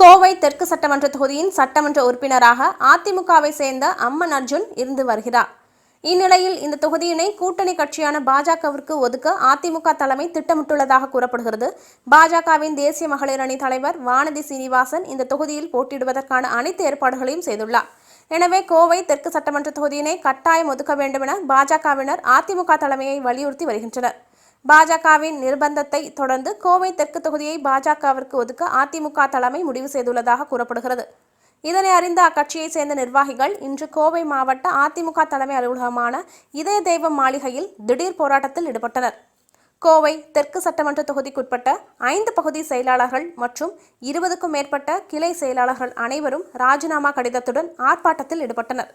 கோவை தெற்கு சட்டமன்ற தொகுதியின் சட்டமன்ற உறுப்பினராக அதிமுகவை சேர்ந்த அம்மன் அர்ஜுன் இருந்து வருகிறார். இந்நிலையில் இந்த தொகுதியினை கூட்டணி கட்சியான பாஜகவிற்கு ஒதுக்க அதிமுக தலைமை திட்டமிட்டுள்ளதாக கூறப்படுகிறது. பாஜகவின் தேசிய மகளிர் அணி தலைவர் வானதி சீனிவாசன் இந்த தொகுதியில் போட்டியிடுவதற்கான அனைத்து ஏற்பாடுகளையும் செய்துள்ளார். எனவே கோவை தெற்கு சட்டமன்ற தொகுதியினை கட்டாயம் ஒதுக்க வேண்டுமென பாஜகவினர் அதிமுக தலைமையை வலியுறுத்தி வருகின்றனர். பாஜகவின் நிர்பந்தத்தை தொடர்ந்து கோவை தெற்கு தொகுதியை பாஜகவிற்கு ஒதுக்க அதிமுக தலைமை முடிவு செய்துள்ளதாக கூறப்படுகிறது. இதனை அறிந்த அக்கட்சியைச் சேர்ந்த நிர்வாகிகள் இன்று கோவை மாவட்ட அதிமுக தலைமை அலுவலகமான இதய தெய்வம் மாளிகையில் திடீர் போராட்டத்தில் ஈடுபட்டனர். கோவை தெற்கு சட்டமன்ற தொகுதிக்குட்பட்ட ஐந்து பகுதி செயலாளர்கள் மற்றும் இருபதுக்கும் மேற்பட்ட கிளை செயலாளர்கள் அனைவரும் ராஜினாமா கடிதத்துடன் ஆர்ப்பாட்டத்தில் ஈடுபட்டனர்.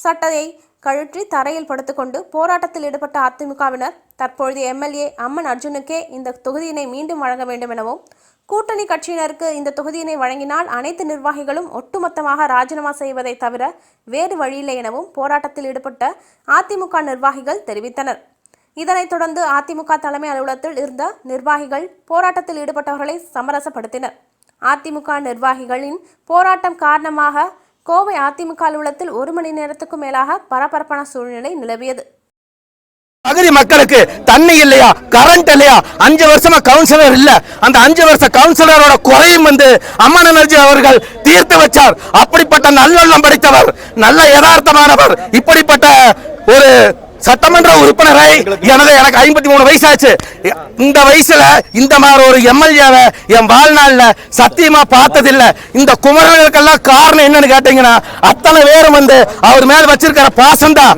சட்டையை கழற்றி தரையில் படுத்துக்கொண்டு போராட்டத்தில் ஈடுபட்ட அதிமுகவினர் தற்பொழுது எம்எல்ஏ அம்மன் அர்ஜுனுக்கே இந்த தொகுதியினை மீண்டும் வழங்க வேண்டும் எனவும் கூட்டணி கட்சியினருக்கு இந்த தொகுதியினை வழங்கினால் அனைத்து நிர்வாகிகளும் ஒட்டுமொத்தமாக ராஜினாமா செய்வதை தவிர வேறு வழியில்லை எனவும் போராட்டத்தில் ஈடுபட்ட அதிமுக நிர்வாகிகள் தெரிவித்தனர். இதனைத் தொடர்ந்து அதிமுக தலைமை அலுவலகத்தில் இருந்த நிர்வாகிகள் போராட்டத்தில் ஈடுபட்டவர்களை சமரசப்படுத்தினர். அதிமுக நிர்வாகிகளின் போராட்டம் காரணமாக கோவை அதிமுக அலுவலகத்தில் ஒரு மணி நேரத்துக்கும் மேலாக பரபரப்பான சூழ்நிலை நிலவியது. பகுதி மக்களுக்கு தண்ணி இல்லையா? கரண்ட் இல்லையா? அஞ்சு வருஷமா கவுன்சிலர் இல்ல. அந்த அஞ்சு வருஷ கவுன்சிலரோட குறையும் வந்து அம்மன் எனர்ஜி அவர்கள் தீர்த்து வச்சார். அப்படிப்பட்ட நல்லெண்ணம் படித்தவர் நல்ல யதார்த்தமானவர் இப்படிப்பட்ட ஒரு சட்டமன்ற உறுப்பினரை எனது எனக்கு ஐம்பத்தி மூணு வயசாச்சு. இந்த வயசுல இந்த மாதிரி ஒரு எம்எல்ஏவை என் வாழ்நாள்ல சத்தியமா பார்த்ததில்ல. இந்த குமரர்களுக்கெல்லாம் காரணம் என்னன்னு கேட்டீங்கன்னா அத்தனை பேரும் வந்து அவர் மேல வச்சிருக்கிற பாசம் தான்.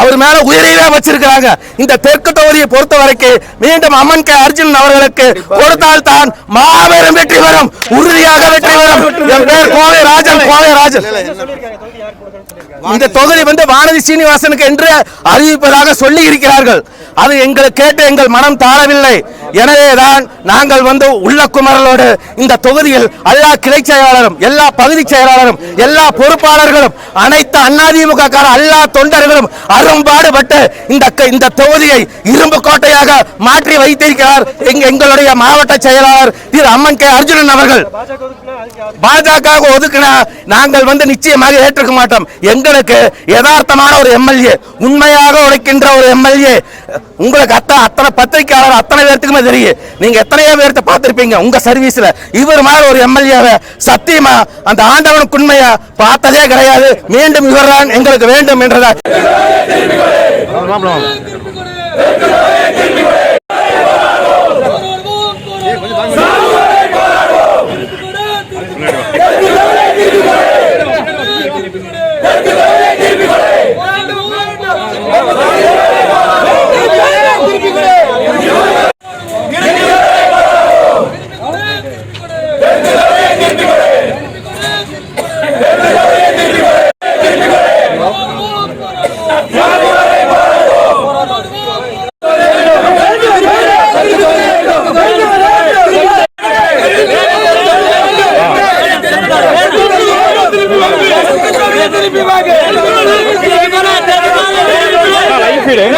அவர் மேல உயிரையே வச்சிருக்கிறாங்க. இந்த தெற்கு தொகுதியை பொறுத்த வரைக்கும் மீண்டும் அம்மன் கே அர்ஜுன் அவர்களுக்கு கொடுத்தால் தான் மாபெரும் வெற்றி வரும் உறுதியாக வெற்றி வரும் என் பேர் கோவை ராஜன் கோவை ராஜன். இந்த தொகுதி வந்து வானதி சீனிவாசனுக்கு என்று அறிவிப்பதாக சொல்லி இருக்கிறார்கள் அது எங்களுக்கு கேட்டு எங்கள் மனம் தாழவில்லை. எனவேதான் நாங்கள் வந்து உள்ள குமரலோடு இந்த தொகுதியில் எல்லா கிளை செயலாளரும் எல்லா பகுதி செயலாளரும் எல்லா பொறுப்பாளர்களும் அனைத்து அதிமுக கார எல்லா தொண்டர்களும் அரும்பாடுபட்டு இந்த இந்த தொகுதியை இரும்பு கோட்டையாக மாற்றி வைத்திருக்கிறார் எங்க- எங்களுடைய மாவட்ட செயலாளர் திரு அம்மன் கே அர்ஜுனன் அவர்கள். பாஜக ஒதுக்கினா நாங்கள் வந்து நிச்சயமாக ஏற்றுக்க மாட்டோம். எங்களுக்கு யதார்த்தமான ஒரு எம்எல்ஏ உண்மையாக உழைக்கின்ற ஒரு எம்எல்ஏ உங்களுக்கு அத்தனை அத்தனை பத்திரிகையாளர் அத்தனை பேர்த்துக்குமே தெரியும். நீங்க எத்தனையோ பேர்த்த பார்த்திருப்பீங்க உங்க சர்வீஸ்ல இவர் மாதிரி ஒரு எம்எல்ஏவை சத்தியமா அந்த ஆண்டவனுக்கு உண்மையா பார்த்ததே கிடையாது. மீண்டும் இவர்தான் எங்களுக்கு வேண்டும் என்றதா Aí, filho, hein?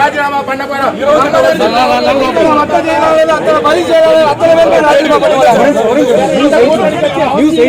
ராஜினாமா பண்ண போறோம் நியூஸ்